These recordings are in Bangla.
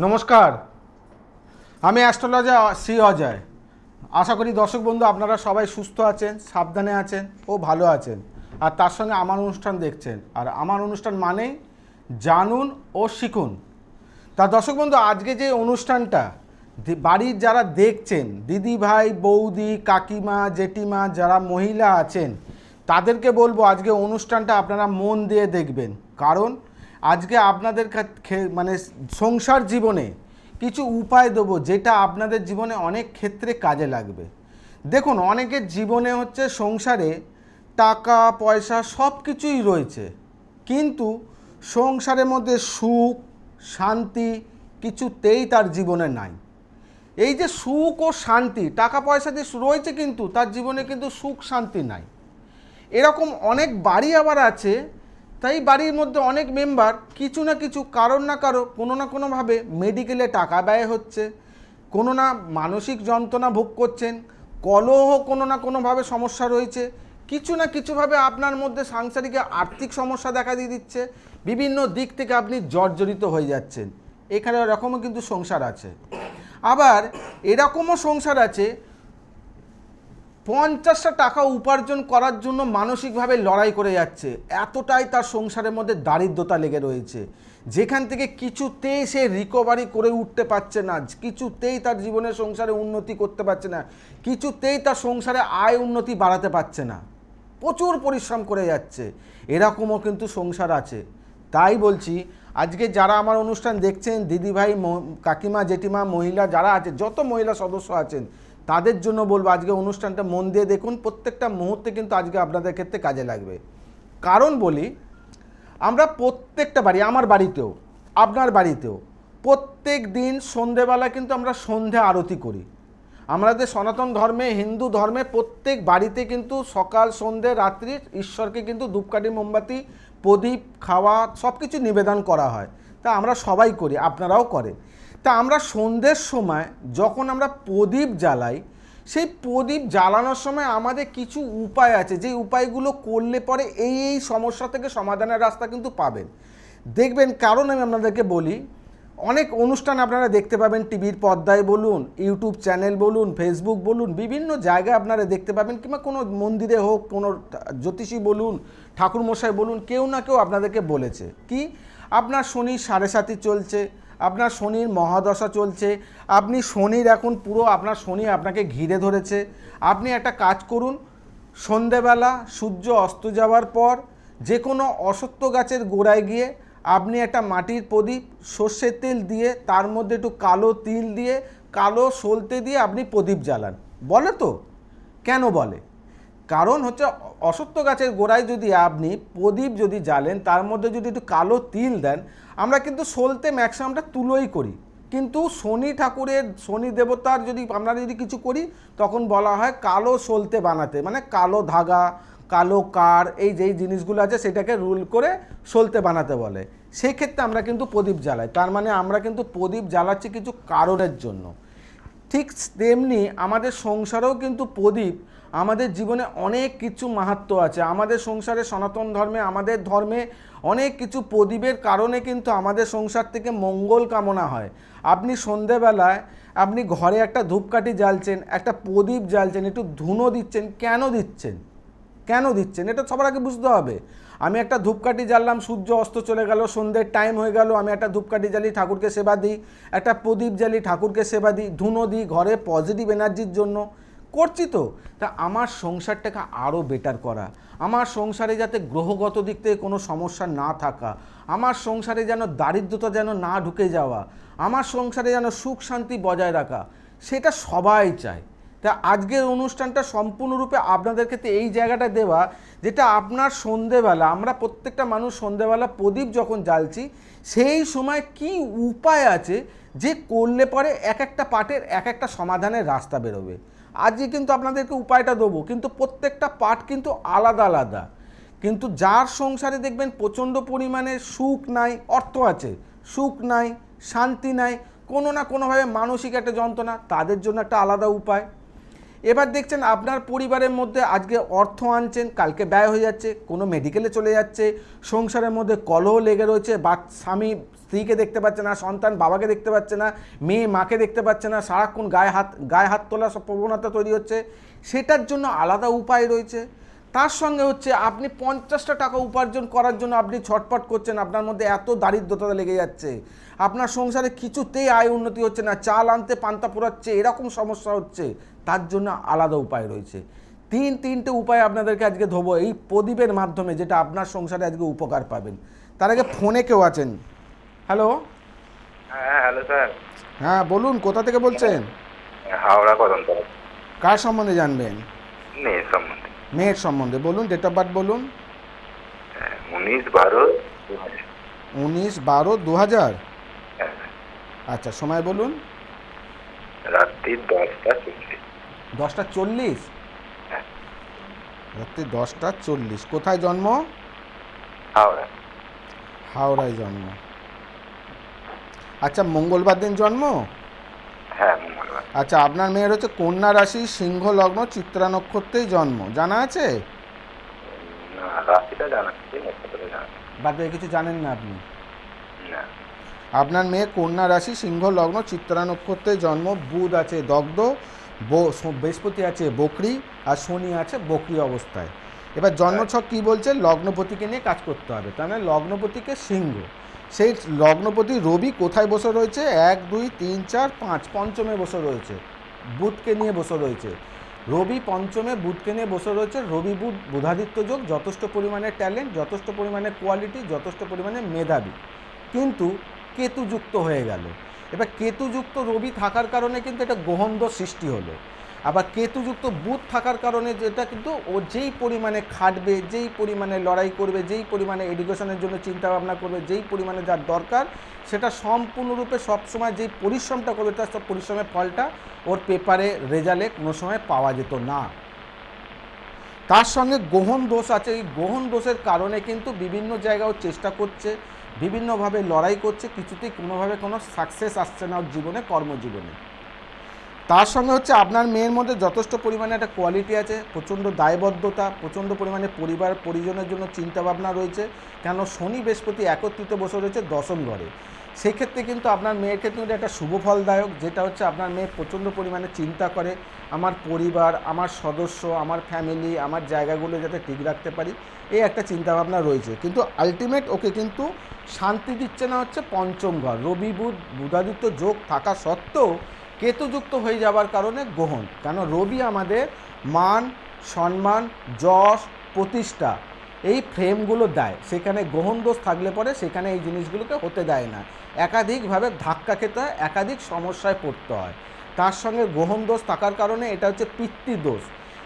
নমস্কার। আমি অ্যাস্ট্রোলজার শ্রী অজয়। আশা করি দর্শক বন্ধু আপনারা সবাই সুস্থ আছেন, সাবধানে আছেন ও ভালো আছেন। আর তার সঙ্গে আমার অনুষ্ঠান দেখছেন। আর আমার অনুষ্ঠান মানেই জানুন ও শিখুন। তা দর্শক বন্ধু, আজকে যে অনুষ্ঠানটা বাড়ির যারা দেখছেন, দিদি ভাই, বৌদি, কাকিমা, জেঠিমা, যারা মহিলা আছেন, তাদেরকে বলব আজকে অনুষ্ঠানটা আপনারা মন দিয়ে দেখবেন। কারণ আজকে আপনাদের মানে সংসার জীবনে কিছু উপায় দেবো যেটা আপনাদের জীবনে অনেক ক্ষেত্রে কাজে লাগবে। দেখুন, অনেকের জীবনে হচ্ছে সংসারে টাকা, পয়সা সব কিছুই রয়েছে। কিন্তু সংসারের মধ্যে সুখ, শান্তি কিছুতেই তার জীবনে নাই। এই যে সুখ ও শান্তি, টাকা, পয়সা দিয়ে রয়েছে কিন্তু তার জীবনে কিন্তু সুখ, শান্তি নাই। এরকম অনেক বাড়ি আবার আছে তাই বাড়ির মধ্যে অনেক মেম্বার কিছু না কিছু কারণ না কারও, কোনো না কোনোভাবে মেডিকেলে টাকা ব্যয় হচ্ছে। কোনো না মানসিক যন্ত্রণা ভোগ করছেন, কলহ কোনো না কোনোভাবে সমস্যা রয়েছে। কিছু না কিছুভাবে আপনার মধ্যে সাংসারিক আর্থিক সমস্যা দেখা দিয়ে দিচ্ছে। বিভিন্ন দিক থেকে আপনি জর্জরিত হয়ে যাচ্ছেন। এখানে এরকমও কিন্তু সংসার আছে। আবার এরকমও সংসার আছে পঞ্চাশটা টাকা উপার্জন করার জন্য মানসিকভাবে লড়াই করে যাচ্ছে। এতটাই তার সংসারের মধ্যে দারিদ্রতা লেগে রয়েছে। যেখান থেকে কিছুতেই সে রিকভারি করে উঠতে পারছে না। কিছুতেই তার জীবনের সংসারে উন্নতি করতে পারছে না। কিছুতেই তার সংসারে আয় উন্নতি বাড়াতে পারছে না। প্রচুর পরিশ্রম করে যাচ্ছে। এরকমও কিন্তু সংসার আছে। তাই বলছি, আজকে যারা আমার অনুষ্ঠান দেখছেন, দিদিভাই কাকিমা, জেঠিমা, মহিলা যারা আছে, যত মহিলা সদস্য আছেন তাদের জন্য বলব আজকে অনুষ্ঠানটা মন দিয়ে দেখুন, প্রত্যেকটা মুহূর্তে কিন্তু আজকে আপনাদের ক্ষেত্রে কাজে লাগবে। কারণ বলি, আমরা প্রত্যেকটা বাড়ি, আমার বাড়িতেও, আপনার বাড়িতেও, প্রত্যেক দিন সন্ধেবেলা কিন্তু আমরা সন্ধে আরতি করি। আমাদের সনাতন ধর্মে, হিন্দু ধর্মে প্রত্যেক বাড়িতে কিন্তু সকাল, সন্ধে, রাত্রি ঈশ্বরকে কিন্তু ধূপকাঠি, মোমবাতি, প্রদীপ, খাওয়া সব কিছু নিবেদন করা হয়। তা আমরা সবাই করি, আপনারাও করেন। তা আমরা সন্ধ্যের সময় যখন আমরা প্রদীপ জ্বালাই, সেই প্রদীপ জ্বালানোর সময় আমাদের কিছু উপায় আছে। যে উপায়গুলো করলে পরে এই এই সমস্যা থেকে সমাধানের রাস্তা কিন্তু পাবেন। দেখবেন কারণ আমি আপনাদেরকে বলি, অনেক অনুষ্ঠান আপনারা দেখতে পাবেন, টিভির পর্দায় বলুন, ইউটিউব চ্যানেল বলুন, ফেসবুক বলুন, বিভিন্ন জায়গায় আপনারা দেখতে পাবেন কিংবা কোনো মন্দিরে হোক, কোনো জ্যোতিষী বলুন, ঠাকুরমশাই বলুন, কেউ না কেউ আপনাদেরকে বলেছে। কি? আপনার শনি সাড়ে সাতি চলছে আপনার শনির মহাদশা চলছে, আপনি শনির এখন পুরো আপনার শনি আপনাকে ঘিরে ধরেছে। আপনি একটা কাজ করুন, সন্ধেবেলা সূর্য অস্ত যাওয়ার পর যে কোনো অসত্য গাছের গোড়ায় গিয়ে আপনি একটা মাটির প্রদীপ, সর্ষের তেল দিয়ে, তার মধ্যে একটু কালো তিল দিয়ে, কালো সলতে দিয়ে আপনি প্রদীপ জ্বালান। বলে তো? কেন বলে? কারণ হচ্ছে অসত্য গাছের গোড়ায় যদি আপনি প্রদীপ যদি জ্বালেন, তার মধ্যে যদি একটু কালো তিল দেন, আমরা কিন্তু সলতে ম্যাক্সিমামটা তুলোই করি। কিন্তু শনি ঠাকুরের, শনি দেবতার যদি আমরা যদি কিছু করি, তখন বলা হয় কালো সলতে বানাতে মানে কালো ধাগা, কালো কার, এই যেই জিনিসগুলো আছে সেটাকে রুল করে সলতে বানাতে বলে। সেই ক্ষেত্রে আমরা কিন্তু প্রদীপ জ্বালাই। তার মানে আমরা কিন্তু প্রদীপ জ্বালাচ্ছি কিছু কারণের জন্য। ঠিক তেমনি আমাদের সংসারেও কিন্তু প্রদীপ আমাদের জীবনে অনেক কিছু মাহাত্ম আছে। আমাদের সংসারে সনাতন ধর্মে, আমাদের ধর্মে অনেক কিছু প্রদীপের কারণে কিন্তু আমাদের সংসার থেকে মঙ্গল কামনা হয়। আপনি সন্ধেবেলায় আপনি ঘরে একটা ধূপকাঠি জ্বালছেন, একটা প্রদীপ জ্বালছেন, একটু ধুনো দিচ্ছেন, কেন দিচ্ছেন? কেন দিচ্ছেন? এটা সবার আগে বুঝতে হবে। আমি একটা ধূপকাঠি জ্বাললাম, সূর্য অস্ত চলে গেল, সন্ধ্যের টাইম হয়ে গেল, আমি একটা ধূপকাঠি জ্বালি, ঠাকুরকে সেবা দিই। একটা প্রদীপ জ্বালি, ঠাকুরকে সেবা দিই, ধুনো দিই, ঘরে পজিটিভ এনার্জির জন্য। করছি তো। তা আমার সংসারটাকে আরও বেটার করা। আমার সংসারে যাতে গ্রহগত দিক থেকে কোনো সমস্যা না থাকা। আমার সংসারে যেন দারিদ্রতা যেন না ঢুকে যাওয়া। আমার সংসারে যেন সুখ শান্তি বজায় রাখা। সেটা সবাই চায়। তা আজকের অনুষ্ঠানটা সম্পূর্ণরূপে আপনাদের ক্ষেত্রে এই জায়গাটা দেওয়া, যেটা আপনার সন্ধেবেলা, আমরা প্রত্যেকটা মানুষ সন্ধেবেলা প্রদীপ যখন জ্বালছি, সেই সময় কি উপায় আছে যে করলে পরে এক একটা পাঠের এক একটা সমাধানের রাস্তা বেরোবে? আজকে কিন্তু আপনাদেরকে উপায়টা দেবো। কিন্তু প্রত্যেকটা পাঠ কিন্তু আলাদা আলাদা। কিন্তু যার সংসারে দেখবেন প্রচণ্ড পরিমাণে সুখ নাই, অর্থ আছে। সুখ নাই, শান্তি নাই, কোনো না কোনোভাবে মানসিক একটা যন্ত্রণা, তাদের জন্য একটা আলাদা উপায়। এবার দেখছেন আপনার পরিবারের মধ্যে আজকে অর্থ আনছেন, কালকে ব্যয় হয়ে যাচ্ছে, কোনো মেডিকেলে চলে যাচ্ছে, সংসারের মধ্যে কলহ লেগে রয়েছে, বা স্বামী স্ত্রীকে দেখতে পাচ্ছে না, সন্তান বাবাকে দেখতে পাচ্ছে না, মেয়ে মাকে দেখতে পাচ্ছে না, সারাক্ষণ গায়ে হাত গায়ে হাত তোলা সব প্রবণতা তৈরি হচ্ছে। সেটার জন্য আলাদা উপায় রয়েছে। তার সঙ্গে হচ্ছে আপনি পঞ্চাশটা টাকা উপার্জন করার জন্য আপনি ছটপট করছেন, আপনার মধ্যে এত দারিদ্রতা লেগে যাচ্ছে। আপনার সংসারে কিছুতেই আয় উন্নতি হচ্ছে না, চাল আনতে, পান্তা পোড়াচ্ছে, এরকম সমস্যা হচ্ছে। তার জন্য আলাদা উপায় রয়েছে। তিন, তিনটে উপায় আপনাদেরকে আজকে ধোবো। এই প্রদীপের মাধ্যমে যেটা আপনার সংসারে আজকে উপকার পাবেন। তার আগে ফোনে কেউ আছেন? হ্যালো? হ্যাঁ হ্যালো স্যার। হ্যাঁ বলুন কোথা থেকে বলছেন? হাওড়া কদমতলা। কার সম্বন্ধে জানবেন? মেয়ের সম্বন্ধে। মেয়ের সম্বন্ধে। বলুন ডেট অফ বার্থ বলুন। হ্যাঁ, উনিশ বারো উনিশ বারো দু হাজার হ্যাঁ, আচ্ছা সময় বলুন। রাত্রি দশটা চল্লিশ। দশটা চল্লিশ? হ্যাঁ। রাত্রি দশটা চল্লিশ। কোথায় জন্ম? হাওড়া হাওড়ায় জন্ম। আচ্ছা মঙ্গলবার দিন জন্ম? হ্যাঁ মঙ্গলবার। আচ্ছা আপনার মেয়ের হচ্ছে কন্যা রাশি সিংহ লগ্ন চিত্রা নক্ষত্রেই জন্ম। জানা আছে? না জানা। বাদ কিছু জানেন না আপনি? না। আপনার মেয়ে কন্যা রাশি সিংহ লগ্ন চিত্রা নক্ষত্রে জন্ম। বুধ আছে দগ্ধ বৃহস্পতি আছে বকরি আর শনি আছে বকরি অবস্থায়। এবার জন্মছক কি বলছে? লগ্নপতিকে নিয়ে কাজ করতে হবে। তার মানে লগ্নপতিকে সিংহ। সেই লগ্নপতি রবি কোথায় বসে রয়েছে? এক, দুই, তিন, চার, পাঁচ, পঞ্চমে বসে রয়েছে। বুধকে নিয়ে বসে রয়েছে। রবি পঞ্চমে, বুধকে নিয়ে বসে রয়েছে। রবি বুধ বুধাদিত্য যোগ, যথেষ্ট পরিমাণে ট্যালেন্ট, যথেষ্ট পরিমাণে কোয়ালিটি, যথেষ্ট পরিমাণে মেধাবী। কিন্তু কেতুযুক্ত হয়ে গেল। এবার কেতুযুক্ত রবি থাকার কারণে কিন্তু এটা গহন্দ সৃষ্টি হলো। আবার কেতুযুক্ত বুধ থাকার কারণে যেটা কিন্তু ও যেই পরিমাণে খাটবে, যেই পরিমাণে লড়াই করবে, যেই পরিমাণে এডুকেশনের জন্য চিন্তা ভাবনা করবে, যেই পরিমাণে যার দরকার, সেটা সম্পূর্ণরূপে সবসময় যেই পরিশ্রমটা করবে, তার সব পরিশ্রমের ফলটা ওর পেপারে রেজাল্টে কোনো সময় পাওয়া যেত না। তার সঙ্গে গ্রহণ দোষ আছে। এই গ্রহণ দোষের কারণে কিন্তু বিভিন্ন জায়গায় ও চেষ্টা করছে, বিভিন্নভাবে লড়াই করছে, কিছুতেই কোনোভাবে কোনো সাকসেস আসছে না ওর জীবনে, কর্মজীবনে। তার সঙ্গে হচ্ছে আপনার মেয়ের মধ্যে যথেষ্ট পরিমাণে একটা কোয়ালিটি আছে, প্রচণ্ড দায়বদ্ধতা, প্রচণ্ড পরিমাণে পরিবার, পরিজনের জন্য চিন্তাভাবনা রয়েছে। কেন শনি বৃহস্পতি একত্রিত বসে রয়েছে দশম ঘরে। সেই ক্ষেত্রে কিন্তু আপনার মেয়ের ক্ষেত্রে কিন্তু একটা শুভ ফলদায়ক, যেটা হচ্ছে আপনার মেয়ে প্রচণ্ড পরিমাণে চিন্তা করে, আমার পরিবার, আমার সদস্য, আমার ফ্যামিলি আমার জায়গাগুলো যাতে ঠিক রাখতে পারি, এই একটা চিন্তাভাবনা রয়েছে। কিন্তু আলটিমেট ওকে কিন্তু শান্তি দিচ্ছে না হচ্ছে পঞ্চম ঘর। রবি, বুধ, বুধাদিত্য যোগ থাকা সত্ত্বেও কেতুযুক্ত হয়ে যাওয়ার কারণে গ্রহণ। কেন? রবি আমাদের মান, সম্মান, যশ, প্রতিষ্ঠা এই ফ্রেমগুলো দেয়। সেখানে গ্রহণ দোষ থাকলে পরে সেখানে এই জিনিসগুলোকে হতে দেয় না। একাধিকভাবে ধাক্কা খেতে হয়, একাধিক সমস্যায় পড়তে হয়। তার সঙ্গে গ্রহণ দোষ থাকার কারণে এটা হচ্ছে পিতৃদোষ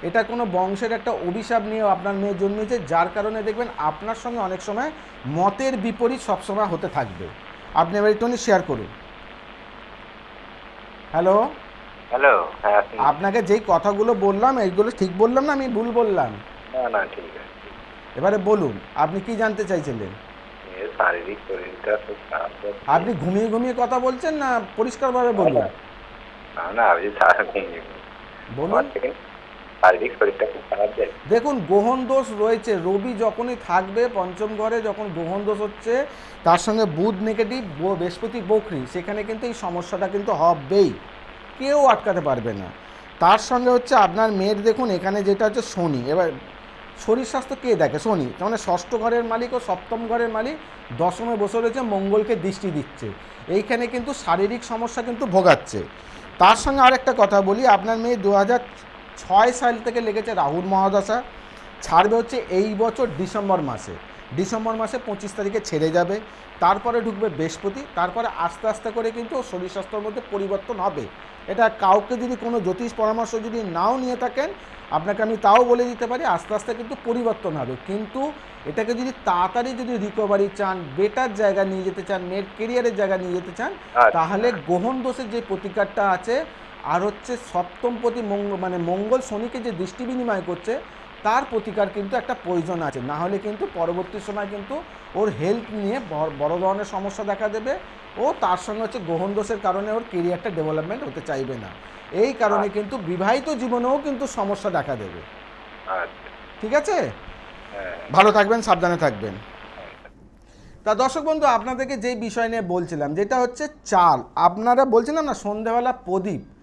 এটা কোনো বংশের একটা অভিশাপ নিয়েও আপনার মেয়ে জন্মেছে, যার কারণে দেখবেন আপনার সঙ্গে অনেক সময় মতের বিপরীত সবসময় হতে থাকবে। আপনি এবার একটু শেয়ার করুন। হ্যালো? হ্যালো হ্যাঁ আপনাকে যেই কথাগুলো বললাম এইগুলো ঠিক বললাম না আমি ভুল বললাম? না না ঠিক আছে। এবারে বলুন আপনি কি জানতে চাইছিলেন? শারীরিক শরীরটা খুব খারাপ আপনি ঘুমিয়ে ঘুমিয়ে কথা বলছেন না পরিষ্কারভাবে বলুন? না না আমি সারা ঘুমিয়ে ঘুমিয়ে। বলুন। শারীরিক শরীরটা খুব খারাপ যায় দেখুন, গ্রহণ দোষ রয়েছে। রবি যখনই থাকবে, পঞ্চম ঘরে যখন গ্রহণ দোষ হচ্ছে, তার সঙ্গে বুধ নেগেটিভ বৃহস্পতি বকরি, সেখানে কিন্তু এই সমস্যাটা কিন্তু হবেই। কেউ আটকাতে পারবে না। তার সঙ্গে হচ্ছে আপনার মেয়ের, দেখুন, এখানে যেটা হচ্ছে শনি। এবার, শরীর স্বাস্থ্য কে দেখে? শনি। তার মানে ষষ্ঠ ঘরের মালিক ও সপ্তম ঘরের মালিক দশমে বসে রয়েছে, মঙ্গলকে দৃষ্টি দিচ্ছে। এইখানে কিন্তু শারীরিক সমস্যা কিন্তু ভোগাচ্ছে। তার সঙ্গে আরেকটা কথা বলি, আপনার মেয়ে দু হাজার ছয় সাল থেকে লেগেছে রাহুল মহাদশা। ছাড়বে হচ্ছে এই বছর ডিসেম্বর মাসে। ডিসেম্বর মাসে পঁচিশ তারিখে ছেড়ে যাবে। তারপরে ঢুকবে বৃহস্পতি। তারপরে আস্তে আস্তে করে কিন্তু শরীর স্বাস্থ্যের মধ্যে পরিবর্তন হবে। এটা কাউকে যদি কোনো জ্যোতিষ পরামর্শ যদি নাও নিয়ে থাকেন আপনাকে আমি তাও বলে দিতে পারি আস্তে আস্তে কিন্তু পরিবর্তন হবে। কিন্তু এটাকে যদি তাড়াতাড়ি যদি রিকভারি চান বেটার জায়গা নিয়ে যেতে চান মেয়ের কেরিয়ারের জায়গা নিয়ে যেতে চান আচ্ছা। তাহলে গ্রহণ দোষের যে প্রতিকারটা আছে আর হচ্ছে সপ্তম প্রতি মঙ্গল মানে মঙ্গল শনিকে যে দৃষ্টি বিনিময় করছে তার প্রতিকার কিন্তু একটা প্রয়োজন আছে। না হলে কিন্তু পরবর্তী সময় কিন্তু ওর হেলথ নিয়ে বড় বড় ধরনের সমস্যা দেখা দেবে ও তার সঙ্গে হচ্ছে গ্রহণ দোষের কারণে ওর কেরিয়ারটা ডেভেলপমেন্ট হতে চাইবে না। এই কারণে কিন্তু বিবাহিত জীবনেও কিন্তু সমস্যা দেখা দেবে। আচ্ছা। ঠিক আছে? হ্যাঁ। ভালো থাকবেন সাবধানে থাকবেন। তা দর্শক বন্ধু আপনাদেরকে যেই বিষয় নিয়ে বলছিলাম যেটা হচ্ছে চাল। আপনারা বলছিলাম না সন্ধেবেলা প্রদীপ।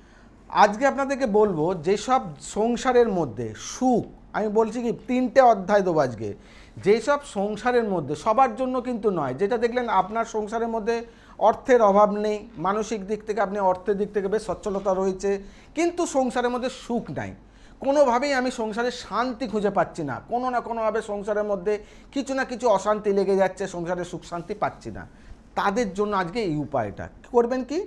আজকে আপনাদেরকে বলব, যেসব সংসারের মধ্যে সুখ, আমি বলছি কি, তিনটে অধ্যায় দেবো আজকে। যেসব সংসারের মধ্যে, সবার জন্য কিন্তু নয়, যেটা দেখলেন আপনার সংসারের মধ্যে অর্থের অভাব নেই, মানসিক দিক থেকে আপনি অর্থের দিক থেকে বেশ সচ্ছলতা রয়েছে, কিন্তু সংসারের মধ্যে সুখ নাই। কোনোভাবেই আমি সংসারে শান্তি খুঁজে পাচ্ছি না, কোনো না কোনোভাবে সংসারের মধ্যে কিছু না কিছু অশান্তি লেগে যাচ্ছে, সংসারে সুখ শান্তি পাচ্ছি না। তাদের জন্য আজকে এই উপায়টা। করবেন কি?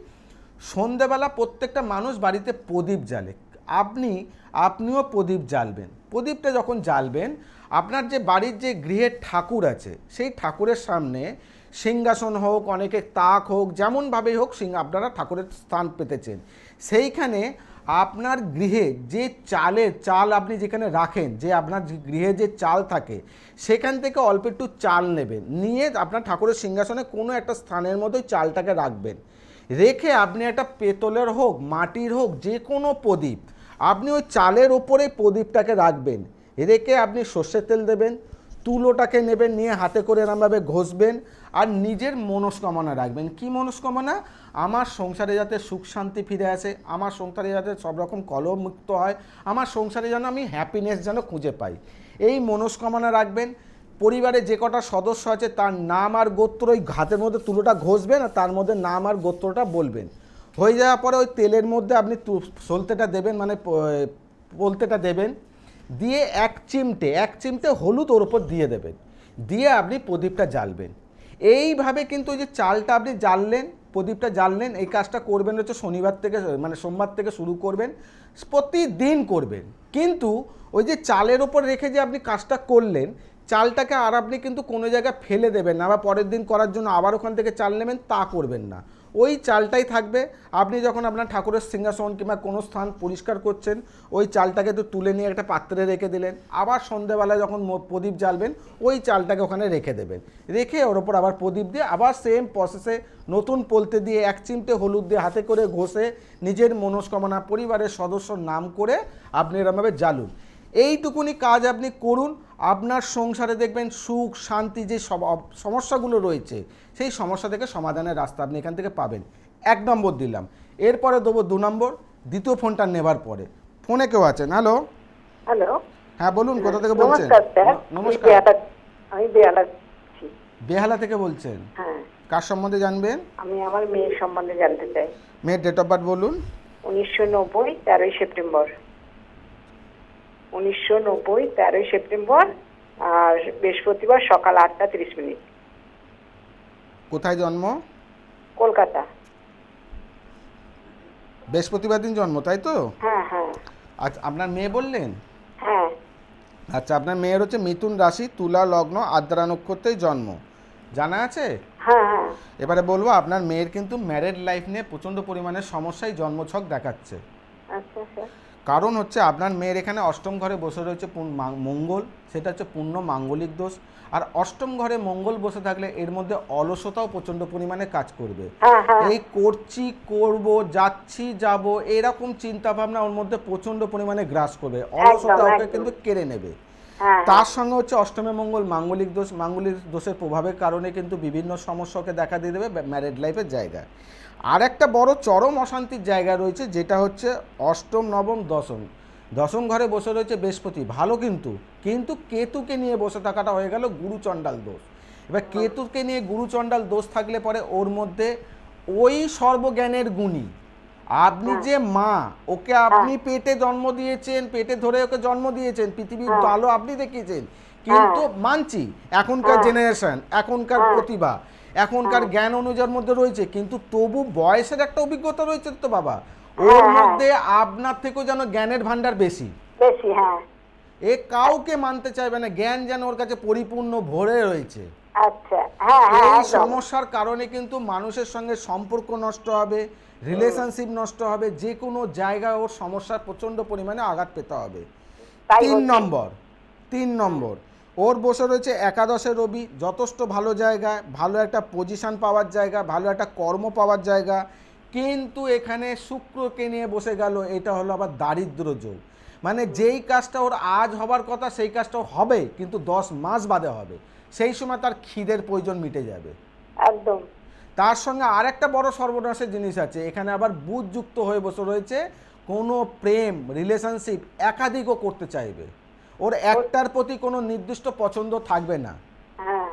সন্ধেবেলা প্রত্যেকটা মানুষ বাড়িতে প্রদীপ জ্বালে। আপনি, আপনিও প্রদীপ জ্বালবেন। প্রদীপটা যখন জ্বালবেন, আপনার যে বাড়ির যে গৃহের ঠাকুর আছে, সেই ঠাকুরের সামনে সিংহাসন হোক, অনেকে তাক হোক যেমনভাবেই হোক, সিং, আপনারা ঠাকুরের স্থান পেতেছেন। সেইখানে আপনার গৃহে যে চালের চাল আপনি যেখানে রাখেন, যে আপনার গৃহে যে চাল থাকে, সেখান থেকে অল্প একটু চাল নেবেন। নিয়ে আপনার ঠাকুরের সিংহাসনে কোনো একটা স্থানের ওই চালটাকে রাখবেন। রেখে আপনি একটা পেতলের হোক, মাটির হোক, যে কোনো প্রদীপ, আপনি ওই চালের ওপরে প্রদীপটাকে রাখবেন। রেখে আপনি সর্ষের তেল দেবেন, তুলোটাকে নেবেন, নিয়ে হাতে করে এরমভাবে ঘষবেন আর নিজের মনস্কামনা রাখবেন। কি মনস্কামনা? আমার সংসারে যাতে সুখ শান্তি ফিরে আসে, আমার সংসারে যাতে সব রকম কলহ মুক্ত হয়, আমার সংসারে যেন আমি হ্যাপিনেস যেন খুঁজে পাই। এই মনস্কামনা রাখবেন পরিবারে যে কটা সদস্য আছে, তার নাম আর গোত্র ওই ঘাতের মধ্যে তুলোটা ঘষবেন আর তার মধ্যে নাম আর গোত্রটা বলবেন। হয়ে যাওয়ার পরে ওই তেলের মধ্যে আপনি সলতেটা দেবেন মানে পোলতেটা দেবেন। দিয়ে এক চিমটে এক চিমটে হলুদ ওর উপর দিয়ে দেবেন। দিয়ে আপনি প্রদীপটা জ্বালবেন। এইভাবে কিন্তু ওই যে চালটা আপনি জ্বাললেন, প্রদীপটা জ্বাললেন, এই কাজটা করবেন হচ্ছে শনিবার থেকে মানে সোমবার থেকে শুরু করবেন, প্রতিদিন করবেন। কিন্তু ওই যে চালের ওপর রেখে যে আপনি কাজটা করলেন চালটাকে আর আপনি কিন্তু কোনো জায়গায় ফেলে দেবেন না বা পরের দিন করার জন্য আবার ওখান থেকে চাল নেবেন, তা করবেন না। ওই চালটাই থাকবে। আপনি যখন আপনার ঠাকুরের সিংহাসন কিংবা কোনো স্থান পরিষ্কার করছেন, ওই চালটাকে তো তুলে নিয়ে একটা পাত্রে রেখে দিলেন। আবার সন্ধেবেলায় যখন প্রদীপ জ্বালবেন, ওই চালটাকে ওখানে রেখে দেবেন। রেখে ওর ওপর আবার প্রদীপ দিয়ে আবার সেম প্রসেসে নতুন পলতে দিয়ে এক চিমটে হলুদ দিয়ে হাতে করে ঘষে নিজের মনস্কামনা পরিবারের সদস্যর নাম করে আপনি এরমভাবে জ্বালুন। এইটুকুনি কাজ আপনি করুন। আপনার সংসারে দেখবেন সুখ শান্তি যে সমস্যাগুলো রয়েছে সেই সমস্যা থেকে সমাধানের রাস্তা আপনি এখান থেকে পাবেন। এক নম্বর দিলাম। এরপরে দেবো দু নম্বর দ্বিতীয় ফোনটা নেবার পরে। ফোনে কেউ আছেন? হ্যালো? হ্যালো। হ্যাঁ বলুন কোথা থেকে বলছেন? নমস্কার। আমি বেহালা বেহালা থেকে বলছেন? হ্যাঁ। কার সম্বন্ধে জানবেন? আমি আমার মেয়ের সম্বন্ধে জানতে চাই। মেয়ের ডেট অফ বার্থ বলুন। উনিশশো নব্বই তেরোই সেপ্টেম্বর। উনিশশো নব্বই তেরোই সেপ্টেম্বর আর বৃহস্পতিবার সকাল আটটা তিরিশ মিনিট। কোথায় জন্ম? কলকাতা। বৃহস্পতিবার দিন জন্ম তাই তো? হ্যাঁ হ্যাঁ। আচ্ছা আপনার মেয়ে বললেন? হ্যাঁ। আচ্ছা আপনার মেয়ের হচ্ছে মিথুন রাশি তুলা লগ্ন আদ্রা নক্ষত্রেই জন্ম। জানা আছে? হ্যাঁ এবারে বলব আপনার মেয়ের কিন্তু ম্যারেড লাইফ নিয়ে প্রচণ্ড পরিমাণে সমস্যাই জন্মছক দেখাচ্ছে। আচ্ছা স্যার কারণ হচ্ছে আপনার মেয়ের এখানে অষ্টম ঘরে বসে রয়েছে মঙ্গল সেটা হচ্ছে পূর্ণ মাঙ্গলিক দোষ। আর অষ্টম ঘরে মঙ্গল বসে থাকলে এর মধ্যে অলসতাও প্রচণ্ড পরিমাণে কাজ করবে। হ্যাঁ হ্যাঁ। এই করছি করব যাচ্ছি যাব এরকম চিন্তা ভাবনা ওর মধ্যে প্রচণ্ড পরিমাণে গ্রাস করবে। অলসতা ওকে কিন্তু কেড়ে নেবে। হ্যাঁ। তার সঙ্গে হচ্ছে অষ্টমে মঙ্গল মাঙ্গলিক দোষ মাঙ্গলিক দোষের প্রভাবের কারণে কিন্তু বিভিন্ন সমস্যাকে দেখা দিয়ে দেবে ম্যারেড লাইফের জায়গায়। আর একটা বড় চরম অশান্তির জায়গা রয়েছে, যেটা হচ্ছে অষ্টম, নবম, দশম। দশম ঘরে বসে রয়েছে বৃহস্পতি, ভালো কিন্তু কিন্তু কেতুকে নিয়ে বসে থাকাটা হয়ে গেল গুরুচণ্ডাল দোষ। এবার কেতুকে নিয়ে গুরুচণ্ডাল দোষ থাকলে পরে ওর মধ্যে ওই সর্বজ্ঞানের গুণী। আপনি যে মা, ওকে আপনি পেটে জন্ম দিয়েছেন, পেটে ধরে ওকে জন্ম দিয়েছেন, পৃথিবীর আলো আপনি দেখিয়েছেন, কিন্তু মানছি, এখনকার জেনারেশন এখনকার প্রতিভা এখনকার জ্ঞান অনুযায়ীর মধ্যে রয়েছে কিন্তু তবু বয়সের একটা অভিজ্ঞতা রয়েছে তো বাবা। ওর মধ্যে আপনার থেকেও যেন জ্ঞানের ভান্ডার বেশি। বেশি হ্যাঁ। এ কাউকে মানতে চাইবে না জ্ঞান যেন ওর কাছে পরিপূর্ণ ভরে রয়েছে। আচ্ছা হ্যাঁ হ্যাঁ এই সমস্যার কারণে কিন্তু মানুষের সঙ্গে সম্পর্ক নষ্ট হবে রিলেশনশিপ নষ্ট হবে যে কোনো জায়গায় ওর সমস্যার প্রচণ্ড পরিমাণে আঘাত পেতে হবে। তিন নম্বর তিন নম্বর ওর বসে রয়েছে একাদশে রবি যথেষ্ট ভালো জায়গায় ভালো একটা পজিশন পাওয়ার জায়গা ভালো একটা কর্ম পাওয়ার জায়গা। কিন্তু এখানে শুক্রকে নিয়ে বসে গেল এটা হলো আবার দারিদ্র যোগ। মানে যেই কাজটা ওর আজ হবার কথা সেই কাজটা হবে কিন্তু দশ মাস বাদে হবে। সেই সময় তার খিদের প্রয়োজন মিটে যাবে। একদম। তার সঙ্গে আরেকটা বড় সর্বনাশের জিনিস আছে এখানে আবার বুধযুক্ত হয়ে বসে রয়েছে কোনো প্রেম রিলেশনশিপ একাধিকও করতে চাইবে। ওর একটার প্রতি কোনো নির্দিষ্ট পছন্দ থাকবে না। হ্যাঁ।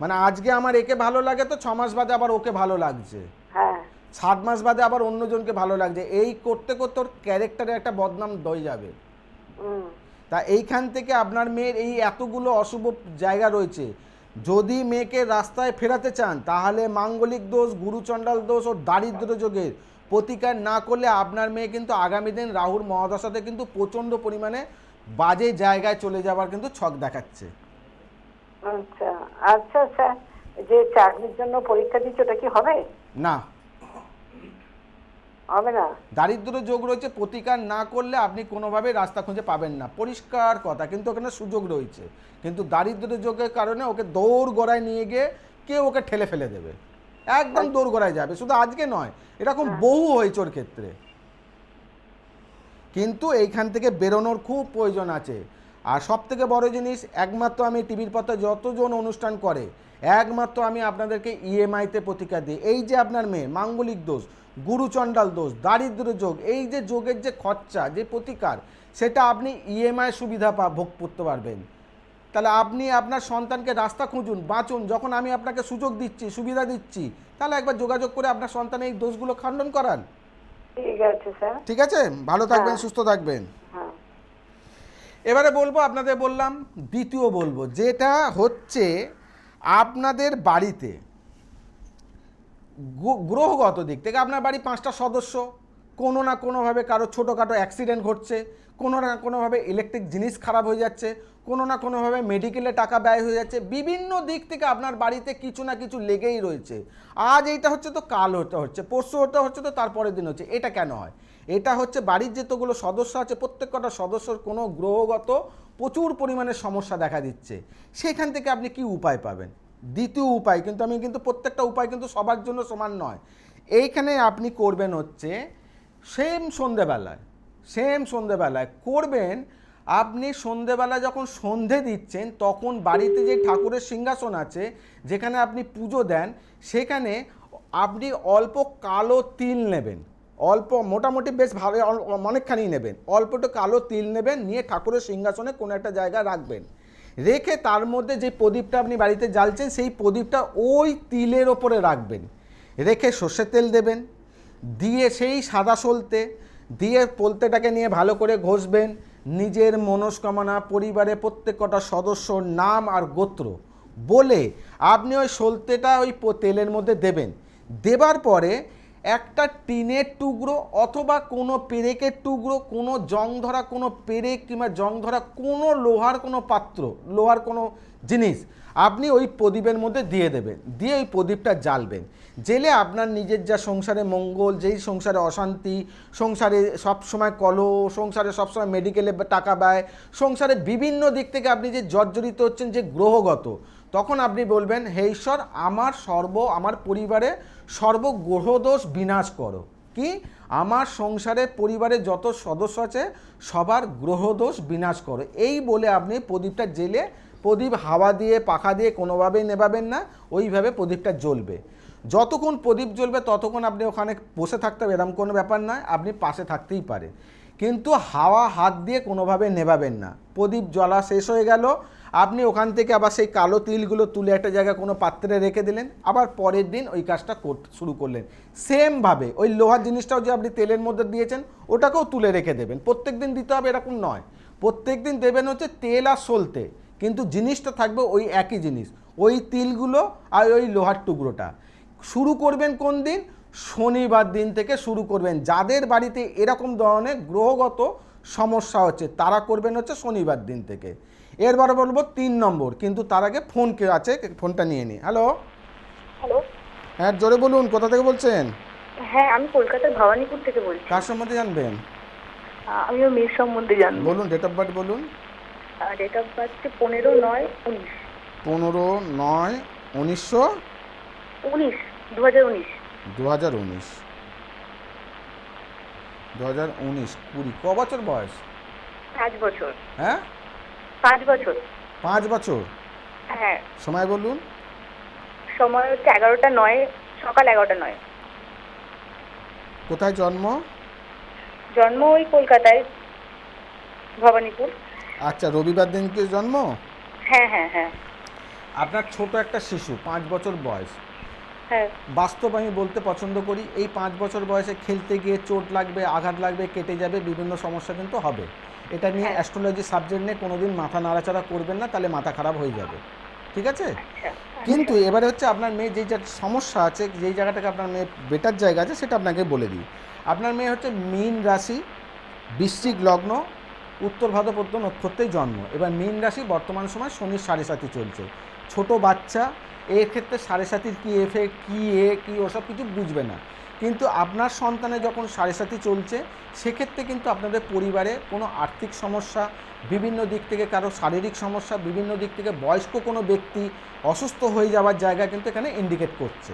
মানে আজকে আমার একে ভালো লাগে তো ছ মাস বাদে আবার ওকে ভালো লাগছে। হ্যাঁ। সাত মাস বাদে আবার অন্যজনকে ভালো লাগছে। এই করতে করতে ওর ক্যারেক্টারে একটা বদনাম হয়ে যাবে। তা এইখান থেকে আপনার মেয়ের এই এতগুলো অশুভ জায়গা রয়েছে। যদি মেয়েকে রাস্তায় ফেরাতে চান তাহলে মাঙ্গলিক দোষ গুরুচণ্ডাল দোষ ও দারিদ্র যোগের প্রতিকার না করলে আপনার মেয়ে কিন্তু আগামী দিন রাহুর মহাদশাতে কিন্তু প্রচণ্ড পরিমাণে বাজে জায়গায় চলে যাবার কিন্তু ছক দেখাচ্ছে। আচ্ছা আচ্ছা আচ্ছা যে চাকরির জন্য পরীক্ষা দিচ্ছে ওটা কি হবে? না। হবে না? দারিদ্র যোগ রয়েছে প্রতিকার না করলে আপনি কোনোভাবে রাস্তা খুঁজে পাবেন না। পরিষ্কার কথা কিন্তু ওখানে সুযোগ রয়েছে। কিন্তু দারিদ্র যোগের কারণে ওকে দৌড় গড়ায় নিয়ে গিয়ে কেউ ওকে ঠেলে ফেলে দেবে। একদম দৌড় গড়ায় যাবে শুধু আজকে নয় এরকম বহু হয়েছে ওর ক্ষেত্রে। কিন্তু এইখান থেকে বেরোনোর খুব প্রয়োজন আছে। আর সব থেকে বড় জিনিস, একমাত্র আমি টিভির পথে যতজন অনুষ্ঠান করে, একমাত্র আমি আপনাদেরকে ইএমআইতে প্রতিকার দিই। এই যে আপনার মেয়ে, মাঙ্গলিক দোষ, গুরুচণ্ডাল দোষ দারিদ্র যোগ, এই যে যোগের যে খরচা, যে প্রতিকার, সেটা আপনি ইএমআই সুবিধা পা, ভোগ করতে পারবেন। তাহলে আপনি আপনার সন্তানকে রাস্তা খুঁজুন, বাঁচুন। যখন আমি আপনাকে সুযোগ দিচ্ছি, সুবিধা দিচ্ছি, তাহলে একবার যোগাযোগ করে আপনার সন্তানের এই দোষগুলো খণ্ডন করান। ঠিক আছে স্যার। ঠিক আছে? ভালো থাকবেন হ্যাঁ। সুস্থ থাকবেন। হ্যাঁ। এবারে বলব আপনাদের বললাম দ্বিতীয় বলব যেটা হচ্ছে আপনাদের বাড়িতে গ্রহগত দিক থেকে আপনার বাড়ি পাঁচটা সদস্য কোনো না কোনোভাবে কারও ছোটোখাটো অ্যাক্সিডেন্ট ঘটছে কোনো না কোনোভাবে ইলেকট্রিক জিনিস খারাপ হয়ে যাচ্ছে কোনো না কোনোভাবে মেডিকেলে টাকা ব্যয় হয়ে যাচ্ছে। বিভিন্ন দিক থেকে আপনার বাড়িতে কিছু না কিছু লেগেই রয়েছে। আজ এইটা হচ্ছে তো, কাল হতে হচ্ছে, পরশু হতে হচ্ছে তো, তারপরের দিন হচ্ছে। এটা কেন হয়? এটা হচ্ছে বাড়ির যেতগুলো সদস্য আছে, প্রত্যেকটা সদস্যর কোনো গ্রহগত প্রচুর পরিমাণে সমস্যা দেখা দিচ্ছে। সেখান থেকে আপনি কি উপায় পাবেন? দ্বিতীয় উপায় কিন্তু আমি কিন্তু প্রত্যেকটা উপায় কিন্তু সবার জন্য সমান নয়। এইখানে আপনি করবেন হচ্ছে সেম সন্ধেবেলায় সেম সন্ধেবেলায় করবেন আপনি সন্ধেবেলা যখন সন্ধে দিচ্ছেন, তখন বাড়িতে যে ঠাকুরের সিংহাসন আছে, যেখানে আপনি পুজো দেন, সেখানে আপনি অল্প কালো তিল নেবেন। অল্প, মোটামুটি বেশ ভালো অনেকখানি নেবেন। অল্প একটু কালো তিল নেবেন, নিয়ে ঠাকুরের সিংহাসনে কোনো একটা জায়গায় রাখবেন। রেখে তার মধ্যে যে প্রদীপটা আপনি বাড়িতে জ্বালছেন, সেই প্রদীপটা ওই তিলের ওপরে রাখবেন। রেখে সর্ষের তেল দেবেন, দিয়ে সেই সাদা সলতে, দিয়ে পোলতেটাকে নিয়ে ভালো করে ঘষবেন নিজের মনস্কামনা পরিবারে প্রত্যেক কটা সদস্যর নাম আর গোত্র বলে আপনি ওই সলতেটা ওই তেলের মধ্যে দেবেন। দেবার পরে একটা টিনের টুকরো অথবা কোনো পেরেকের টুকরো, কোনো জং ধরা, কোনো পেরেক কিংবা জং ধরা, কোনো লোহার কোনো পাত্র, লোহার কোনো জিনিস আপনি ওই প্রদীপের মধ্যে দিয়ে দেবেন, দিয়ে ওই প্রদীপটা জ্বালবেন। জেলে আপনার নিজের যা সংসারে মঙ্গল, যেই সংসারে অশান্তি, সংসারে সবসময় কলো সংসারে সবসময় মেডিকেলে টাকা ব্যয়, সংসারে বিভিন্ন দিক থেকে আপনি যে জর্জরিত হচ্ছেন, যে গ্রহগত, তখন আপনি বলবেন, হে ঈশ্বর, আমার সর্ব, আমার পরিবারে সর্বগ্রহদোষ বিনাশ করো। কি? আমার সংসারে পরিবারে যত সদস্য আছে, সবার গ্রহদোষ বিনাশ করো। এই বলে আপনি প্রদীপটা জেলে প্রদীপ হাওয়া দিয়ে, পাখা দিয়ে কোনোভাবেই নেবাবেন না, ওইভাবে প্রদীপটা জ্বলবে। যতক্ষণ প্রদীপ জ্বলবে, ততক্ষণ আপনি ওখানে বসে থাকতে হবে, এরকম কোনো ব্যাপার নয়, আপনি পাশে থাকতেই পারেন কিন্তু হাওয়া হাত দিয়ে কোনোভাবে নেবাবেন না। প্রদীপ জ্বলা শেষ হয়ে গেল আপনি ওখান থেকে আবার সেই কালো তিলগুলো তুলে একটা জায়গায় কোনো পাত্রে রেখে দিলেন, আবার পরের দিন ওই কাজটা শুরু করলেন। সেমভাবে ওই লোহার জিনিসটাও যে আপনি তেলের মধ্যে দিয়েছেন, ওটাকেও তুলে রেখে দেবেন। প্রত্যেক দিন দিতে হবে এরকম নয়। প্রত্যেক দিন দেবেন হচ্ছে তেল আর সলতে, কিন্তু জিনিসটা থাকবে ওই একই জিনিস, ওই তিলগুলো আর ওই লোহার টুকরোটা। শুরু করবেন কোন দিন? শনিবার দিন থেকে শুরু করবেন। যাদের বাড়িতে এরকম ধরনের গ্রহগত সমস্যা হচ্ছে, তারা করবেন হচ্ছে শনিবার দিন থেকে। এরপরে বলব তিন নম্বর কিন্তু তার আগে ফোন কে আছে? ফোনটা নিয়ে নিই হ্যালো হ্যালো হ্যাঁ জোরে বলুন কোথা থেকে বলছেন? হ্যাঁ আমি কলকাতার ভবানীপুর থেকে বলছি। কার সম্বন্ধে জানবেন? আমি ওর মেয়ের সম্বন্ধে জানব। বলুন ডেট অফ বার্থ বলুন। ডেট অফ বার্থ পনেরো নয় উনিশ। পনেরো নয় উনিশশো? উনিশ দু হাজার উনিশ। দু হাজার উনিশ। দু হাজার উনিশ কুড়ি ক বছর বয়স? পাঁচ বছর। হ্যাঁ? পাঁচ বছর। পাঁচ বছর? হ্যাঁ। সময় বলুন। সময় হচ্ছে এগারোটা নয় সকাল এগারোটা নয়। কোথায় জন্ম? জন্ম ওই কলকাতায় ভবানীপুর। আচ্ছা রবিবার দিনকে জন্ম? হ্যাঁ হ্যাঁ হ্যাঁ। আপনার ছোট একটা শিশু পাঁচ বছর বয়স। হ্যাঁ। বাস্তব আমি বলতে পছন্দ করি এই পাঁচ বছর বয়সে খেলতে গিয়ে চোট লাগবে আঘাত লাগবে কেটে যাবে বিভিন্ন সমস্যা কিন্তু হবে। এটা নিয়ে। অ্যাস্ট্রোলজি সাবজেক্ট নিয়ে কোনোদিন মাথা নাড়াচাড়া করবেন না তাহলে মাথা খারাপ হয়ে যাবে। ঠিক আছে? আচ্ছা কিন্তু এবারে হচ্ছে আপনার মেয়ে যেই যা সমস্যা আছে যেই জায়গাটাকে আপনার মেয়ে বেটার জায়গা আছে সেটা আপনাকে বলে দিই। আপনার মেয়ে হচ্ছে মীন রাশি বৃশ্চিক লগ্ন উত্তর ভাদ্রপদ্ম নক্ষত্রেই জন্ম। এবার মীন রাশি বর্তমান সময় শনির সাড়ে সাথী চলছে। ছোট বাচ্চা এর ক্ষেত্রে সাড়ে সাথীর কী এফেক্ট কী এ কী ওসব কিছু বুঝবে না। কিন্তু আপনার সন্তানের যখন সাড়ে সাথী চলছে, সেক্ষেত্রে কিন্তু আপনাদের পরিবারে কোনো আর্থিক সমস্যা, বিভিন্ন দিক থেকে কারও শারীরিক সমস্যা, বিভিন্ন দিক থেকে বয়স্ক কোনো ব্যক্তি অসুস্থ হয়ে যাওয়ার জায়গা কিন্তু এখানে ইন্ডিকেট করছে।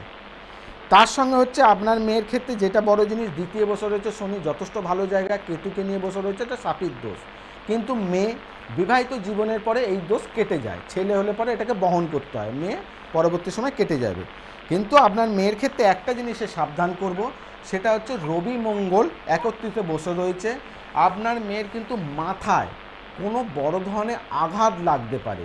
তার সঙ্গে হচ্ছে আপনার মেয়ের ক্ষেত্রে যেটা বড় জিনিস, দ্বিতীয় বছর হচ্ছে শনি, যথেষ্ট ভালো জায়গা, কেতুকে নিয়ে বছর হচ্ছে এটা সাপির দোষ। কিন্তু মেয়ে বিবাহিত জীবনের পরে এই দোষ কেটে যায়। ছেলে হলে পরে এটাকে বহন করতে হয়, মেয়ে পরবর্তী সময় কেটে যাবে। কিন্তু আপনার মেয়ের ক্ষেত্রে একটা জিনিসে সাবধান করব, সেটা হচ্ছে রবি মঙ্গল একত্রিত বসে রয়েছে। আপনার মেয়ের কিন্তু মাথায় কোনো বড় ধরনের আঘাত লাগতে পারে।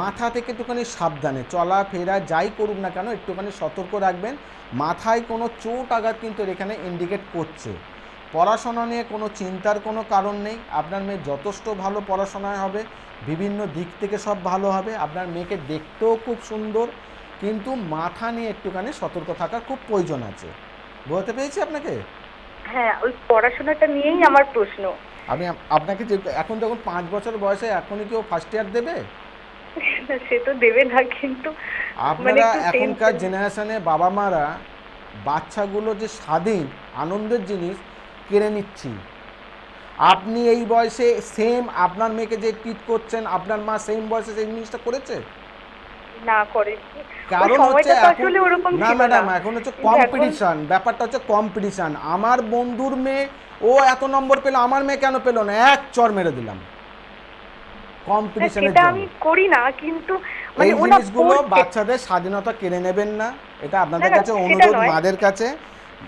মাথা থেকে একটুখানি সাবধানে চলাফেরা যাই করুক না কেন, একটুখানি সতর্ক রাখবেন। মাথায় কোনো চোট আঘাত কিন্তু এখানে ইন্ডিকেট করছে। পড়াশোনা নিয়ে কোনো চিন্তার কোনো কারণ নেই। আপনার মেয়ে যথেষ্ট ভালো পড়াশোনায় হবে, বিভিন্ন দিক থেকে সব ভালো হবে। আপনার মেয়েকে দেখতেও খুব সুন্দর। কিন্তু মাথা নিয়ে একটুখানি সতর্ক থাকার খুব প্রয়োজন আছে। বলতে পেরেছি আপনাকে? হ্যাঁ ওই পড়াশোনাটা নিয়েই আমার প্রশ্ন। আমি আপনাকে যে এখন যখন পাঁচ বছর বয়সে এখনই ফার্স্ট ইয়ার দেবে? সে তো দেবে না কিন্তু মানে আপনারা এখনকার জেনারেশনে বাবা মারা বাচ্চাগুলো যে স্বাধীন আনন্দের জিনিস কেড়ে নিচ্ছি। আপনি এই বয়সে সেম আপনার মেয়েকে যে ট্রিট করছেন আপনার মা সেম বয়সে সেই জিনিসটা করেছে? না করে কারণ হচ্ছে না ম্যাডাম এখন হচ্ছে কম্পিটিশন ব্যাপারটা হচ্ছে কম্পিটিশন আমার বন্ধুর মেয়ে ও এত নম্বর পেল আমার মেয়ে কেন পেল না? এক চর মেরে দিলাম। কম্পিটিশনের জন্য। আমি করি না কিন্তু মানে এই জিনিসগুলো বাচ্চাদের স্বাধীনতা কেড়ে নেবেন না। এটা আপনাদের কাছে অনুরোধ মাদের কাছে।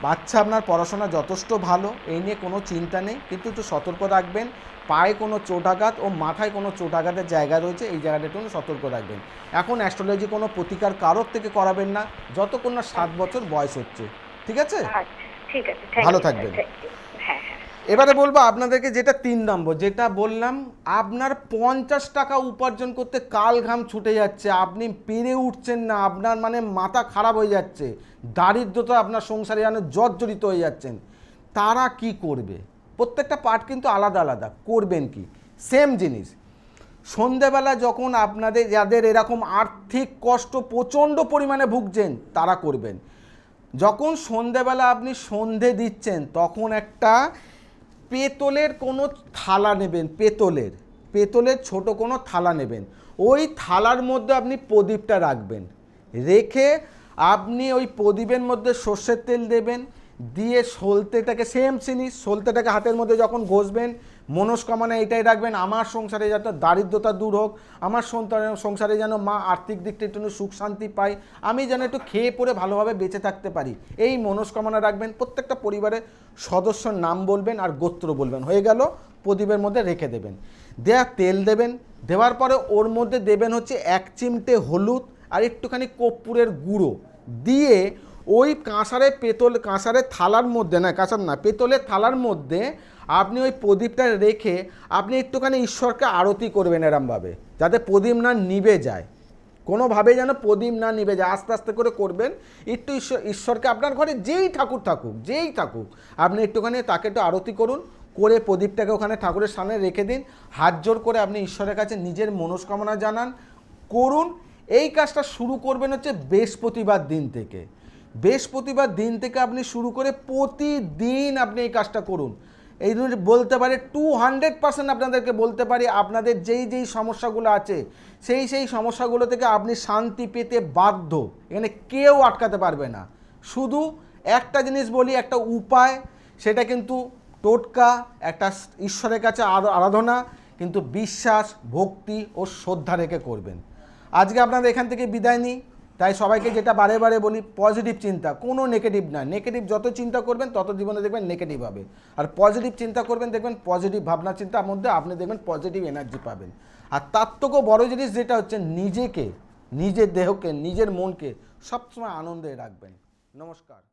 বাচ্চা আপনার পড়াশোনা যথেষ্ট ভালো এই নিয়ে কোনো চিন্তা নেই কিন্তু একটু সতর্ক রাখবেন। পায়ে কোনো চোটাঘাত ও মাথায় কোনো চোটাঘাতের জায়গা রয়েছে এই জায়গাটা একটু সতর্ক রাখবেন। এখন অ্যাস্ট্রোলজি কোনো প্রতিকার কারোর থেকে করাবেন না যতক্ষণ না সাত বছর বয়স হচ্ছে। ঠিক আছে? আচ্ছা ঠিক আছে। ভালো থাকবেন। thank you. হ্যাঁ হ্যাঁ এবারে বলব আপনাদেরকে যেটা তিন নম্বর, যেটা বললাম, আপনার পঞ্চাশ টাকা উপার্জন করতে কাল ঘাম ছুটে যাচ্ছে, আপনি পেরে উঠছেন না, আপনার মানে মাথা খারাপ হয়ে যাচ্ছে, দারিদ্রতা আপনার সংসারে যেন জর্জরিত হয়ে যাচ্ছেন, তারা কি করবে? প্রত্যেকটা পার্ট কিন্তু আলাদা আলাদা, করবেন কি? সেম জিনিস। সন্ধেবেলা যখন আপনাদের, যাদের এরকম আর্থিক কষ্ট প্রচণ্ড পরিমাণে ভুগছেন, তারা করবেন। যখন সন্ধেবেলা আপনি সন্ধে দিচ্ছেন, তখন একটা পেতলের কোনো থালা নেবেন, পেতলের পেতলের ছোট কোনো থালা নেবেন। ওই থালার মধ্যে আপনি প্রদীপটা রাখবেন। রেখে আপনি ওই প্রদীপের মধ্যে সর্ষের তেল দেবেন, দিয়ে সলতেটাকে সেম জিনিস, সলতেটাকে হাতের মধ্যে যখন ঘষবেন মনস্কামনা এটাই রাখবেন, আমার সংসারে যাতে দারিদ্রতা দূর হোক, আমার সংসারে যেন মা আর্থিক দিকটা একটু সুখ শান্তি পায়, আমি যেন একটু খেয়ে পরে ভালোভাবে বেঁচে থাকতে পারি। এই মনস্কামনা রাখবেন, প্রত্যেকটা পরিবারের সদস্যর নাম বলবেন আর গোত্র বলবেন। হয়ে গেল, প্রদীপের মধ্যে রেখে দেবেন। দেয়া তেল দেবেন, দেওয়ার পরে ওর মধ্যে দেবেন হচ্ছে এক চিমটে হলুদ আর একটুখানি কর্পূরের গুঁড়ো। দিয়ে ওই কাঁসারে পেতল, কাঁসারে থালার মধ্যে, না, কাঁসার না, পেতলের থালার মধ্যে আপনি ওই প্রদীপটা রেখে আপনি একটুখানি ঈশ্বরকে আরতি করবেন এরমভাবে, যাতে প্রদীপ না নিভে যায়। কোনোভাবে যেন প্রদীপ না নিবে যায়, আস্তে আস্তে করে করবেন, একটু ঈশ্বর ঈশ্বরকে আপনার ঘরে যেই ঠাকুর থাকুক, যেই থাকুক, আপনি একটুখানি তাকে একটু আরতি করুন, করে প্রদীপটাকে ওখানে ঠাকুরের সামনে রেখে দিন, হাত জোর করে আপনি ঈশ্বরের কাছে নিজের মনস্কামনা জানান, করুন। এই কাজটা শুরু করবেন হচ্ছে বৃহস্পতিবার দিন থেকে। বৃহস্পতিবার দিন থেকে আপনি শুরু করে প্রতিদিন আপনি এই কাজটা করুন। এই বলতে পারে টু হান্ড্রেড পার্সেন্ট আপনাদেরকে বলতে পারি আপনাদের যেই যেই সমস্যাগুলো আছে, সেই সেই সমস্যাগুলো থেকে আপনি শান্তি পেতে বাধ্য। এখানে কেউ আটকাতে পারবে না। শুধু একটা জিনিস বলি, একটা উপায়, সেটা কিন্তু টোটকা, একটা ঈশ্বরের কাছে আরাধনা, কিন্তু বিশ্বাস, ভক্তি ও শ্রদ্ধা রেখে করবেন। আজকে আপনাদের এখান থেকে বিদায় নিই। তাই সবাইকে যেটা বারে বারে বলি পজিটিভ চিন্তা, কোনো নেগেটিভ না। নেগেটিভ যত চিন্তা করবেন, তত জীবনে দেখবেন নেগেটিভ হবে। আর পজিটিভ চিন্তা করবেন, দেখবেন পজিটিভ ভাবনা চিন্তার মধ্যে আপনি দেখবেন পজিটিভ এনার্জি পাবেন। আর তার থেকেও বড় জিনিস যেটা হচ্ছে, নিজেকে, নিজের দেহকে, নিজের মনকে সবসময় আনন্দে রাখবেন। নমস্কার।